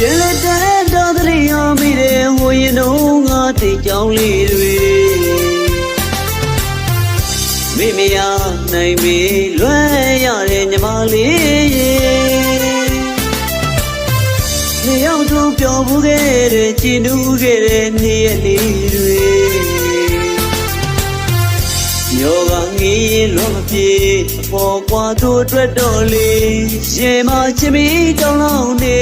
ကျဲလက်တဲ့တော်တရီအောင်မိတယ်ဟိုရင်တော့ငါတိတ်ကြောင်းလေးတွေမိမယာနိုင်ပြီလွဲရတဲ့ညီမလေးရေနေရောက်တော့ပျော်ဘူးခဲ့တဲ့ကြည်နူးခဲ့တဲ့နေ့ရက်လေးတွေ ယောဂငေးလွန်မပြေအပေါ်ကွာတို့အတွက်တော့လေရေမချင်မီတောင်းလောင်းနေ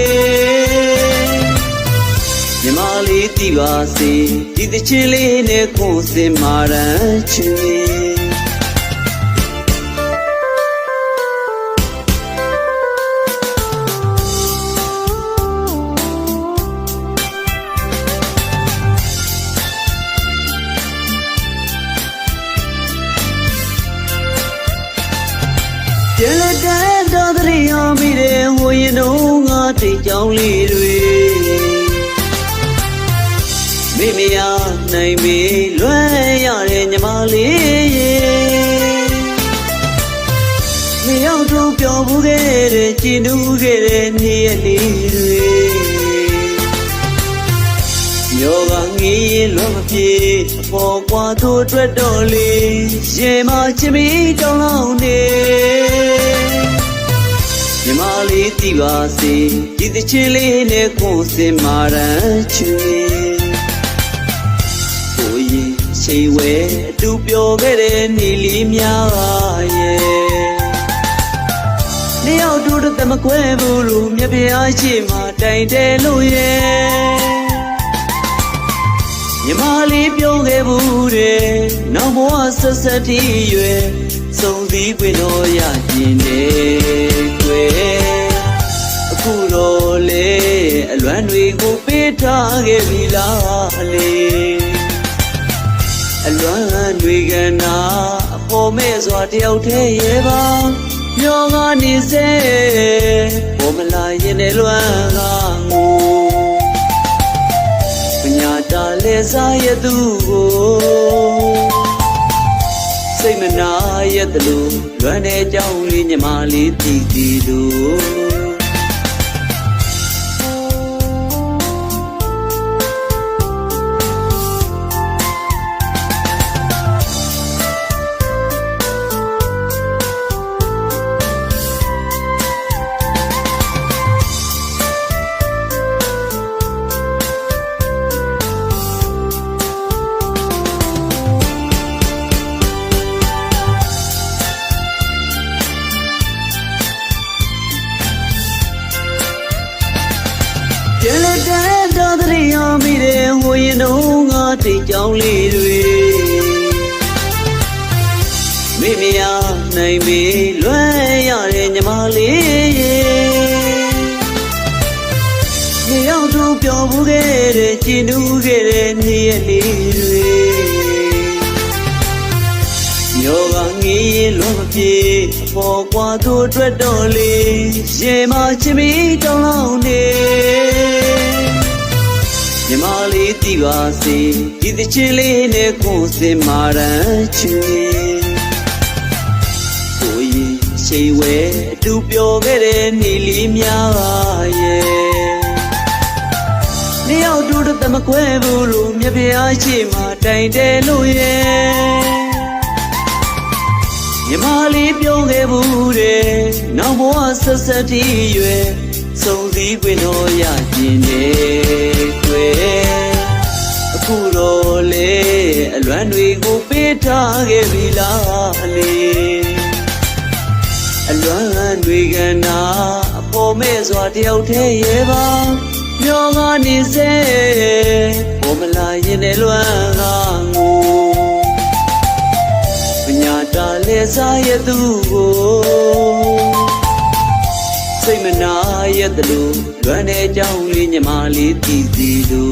မြမလေးတီပါစေဒီတချင်လေးနဲ့ကိုယ်စင်မာရန်ချွေ ကျဲလက်တဲ့တော်တရီအောင်မိတယ်ဟိုရင်တော့ငါတိတ်ကြောင်းလေးတွေမိမယာနိုင်ပြီလွဲရတဲ့ညီမလေးရေနေရောက်တော့ပျော်ဘူးခဲ့တဲ့ကြည်နူးခဲ့တဲ့နေ့ရက်လေးတွေ ယောဂငေးရင်လွန်မပြေအပေါ်ကွာတို့အတွက်တော့လေရေမချင်မီတောင်းလောင်းနေမြမလေးတီပါစေဒီတချင်လေးနဲ့ကိုယ်စင်မာရန်ချွေကိုရင်ရှိဝဲအတူပျော်ခဲ့တဲ့နေလေးများပါရဲ့နေရောက်တူတမကွဲဘူးလို့မြပြားရှိမှတိုင်တယ်လို့ရဲ့ မြမလေးပြောခဲ့ဘူးတဲ့နောက်ဘဝဆက်ဆက်တီးရွယ်စုံစည်းပွင့်တော်ရကျင်တယ်ကွယ်အခုတော့လေအလွမ်းတွေကိုပေးထားခဲ့ပြီလားလေအလွမ်းတွေကနာအဖို့မဲ့စွာတယောက်တည်းရဲ့ပါညောကနေစေဘောမလာရင်လည်းလွမ်းကငိုပ ညာတာလဲစားရသူကိုစိတ်မနာရတလူလွမ်းတဲ့ကြောင်းလေးညီမလေးတည်တည် သူကျဲလက်တဲ့တော်တရီအောင်မိတယ်ဟိုရင်တော့ငါတိတ်ကြောင်းလေးတွေမိမယာနိုင်ပြီလွဲရတဲ့ညီမလေးရေနေရောက်တော့ပျော်ဘူးခဲ့တဲ့ကြည်နူးခဲ့တဲ့နေ့ရက်လေးတွေယောဂငေးရင်လွန်မပြေအပေါ်ကွာတို့အတွက်တော့လေရေမချင်မီတောင်းလောင်းနေ မြမလေးတီပါစေဒီတချင်လေးနဲ့ကိုယ်စင်မာရန်ချွေကိုရင်ရှိဝဲအတူပျော်ခဲ့တဲ့နေ့လေးများပါရဲ့နေရောက်တူတမကွဲဘူးလို့မြပြားရှိမှတိုင်တယ်လို့ရဲ့မြမလေးပြောခဲ့ဘူးတဲ့နောက်ဘဝဆက်ဆက်တီးရွယ် စုံစည်းခွင့်တော်ရကျင်တယ်တွေ့အခုတော့လေအလွမ်းတွေကိုပေးထားခဲ့ပြီလားလေအလွမ်းတွေကနာအပေါ်မဲ့စွာတယောက်တည်းရဲ့ပါမျောကနေစေဘောမလာရင်လည်းလွမ်းကငိုပညာတာလဲစားရသူကို စိတ်မနာရတလူလွမ်းတဲ့ကြောင်းလေးညီမလေးတည်တည်သူ